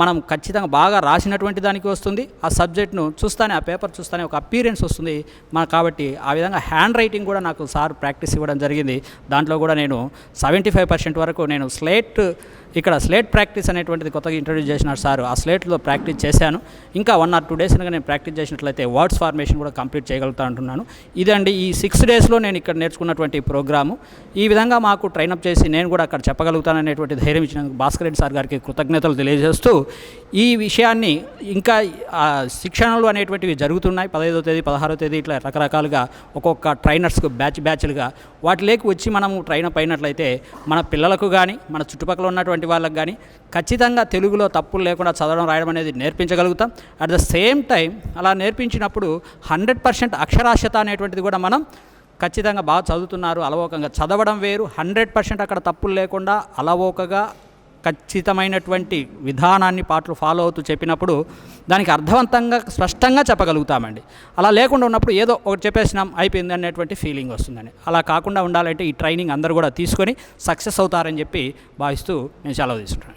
మనం ఖచ్చితంగా బాగా రాసినటువంటి దానికి వస్తుంది. ఆ సబ్జెక్ట్ను చూస్తానే ఆ పేపర్ చూస్తానే ఒక అపీరెన్స్ వస్తుంది. మన కాబట్టి ఆ విధంగా హ్యాండ్ రైటింగ్ కూడా నాకు సార్ ప్రాక్టీస్ ఇవ్వడం జరిగింది. దాంట్లో కూడా నేను సెవెంటీ ఫైవ్ పర్సెంట్ వరకు నేను స్లేట్ ఇక్కడ స్లేట్ ప్రాక్టీస్ అనేటువంటిది కొత్తగా ఇంట్రడ్యూస్ చేసినారు సార్. ఆ స్లేట్లో ప్రాక్టీస్ చేశాను. ఇంకా వన్ ఆర్ టూ డేస్ కనుక నేను ప్రాక్టీస్ చేసినట్లయితే వర్డ్స్ ఫార్మేషన్ కూడా కంప్లీట్ చేయగలుగుతా అంటున్నాను. ఇదండి ఈ సిక్స్ డేస్లో నేను ఇక్కడ నేర్చుకున్నటువంటి ప్రోగ్రాము. ఈ విధంగా మాకు ట్రైనప్ చేసి నేను కూడా అక్కడ చెప్పగలుగుతాననేటువంటి ధైర్యం ఇచ్చినందుకు భాస్కర్ రెడ్డి సార్ గారికి కృతజ్ఞతలు తెలియజేస్తూ ఈ విషయాన్ని ఇంకా శిక్షణలు అనేటువంటివి జరుగుతున్నాయి. పదహైదో తేదీ పదహారో తేదీ ఇట్లా రకరకాలుగా ఒక్కొక్క ట్రైనర్స్కు బ్యాచ్ బ్యాచ్లుగా వాటిలోకి వచ్చి మనము ట్రైనప్ అయినట్లయితే మన పిల్లలకు కానీ మన చుట్టుపక్కల ఉన్నటువంటి ఉన్నటువంటి వాళ్ళకి కానీ ఖచ్చితంగా తెలుగులో తప్పులు లేకుండా చదవడం రాయడం అనేది నేర్పించగలుగుతాం. అట్ ద సేమ్ టైం అలా నేర్పించినప్పుడు హండ్రెడ్ పర్సెంట్ అక్షరాస్యత అనేటువంటిది కూడా మనం ఖచ్చితంగా బాగా చదువుతున్నారు అలవోకంగా. చదవడం వేరు హండ్రెడ్ పర్సెంట్ అక్కడ తప్పులు లేకుండా అలవోకగా ఖచ్చితమైనటువంటి విధానాన్ని పాటలు ఫాలో అవుతూ చెప్పినప్పుడు దానికి అర్థవంతంగా స్పష్టంగా చెప్పగలుగుతామండి. అలా లేకుండా ఉన్నప్పుడు ఏదో ఒకటి చెప్పేసినాం అయిపోయింది అనేటువంటి ఫీలింగ్ వస్తుందండి. అలా కాకుండా ఉండాలంటే ఈ ట్రైనింగ్ అందరూ కూడా తీసుకొని సక్సెస్ అవుతారని చెప్పి భావిస్తూ నేను సెలవు తీసుకుంటాను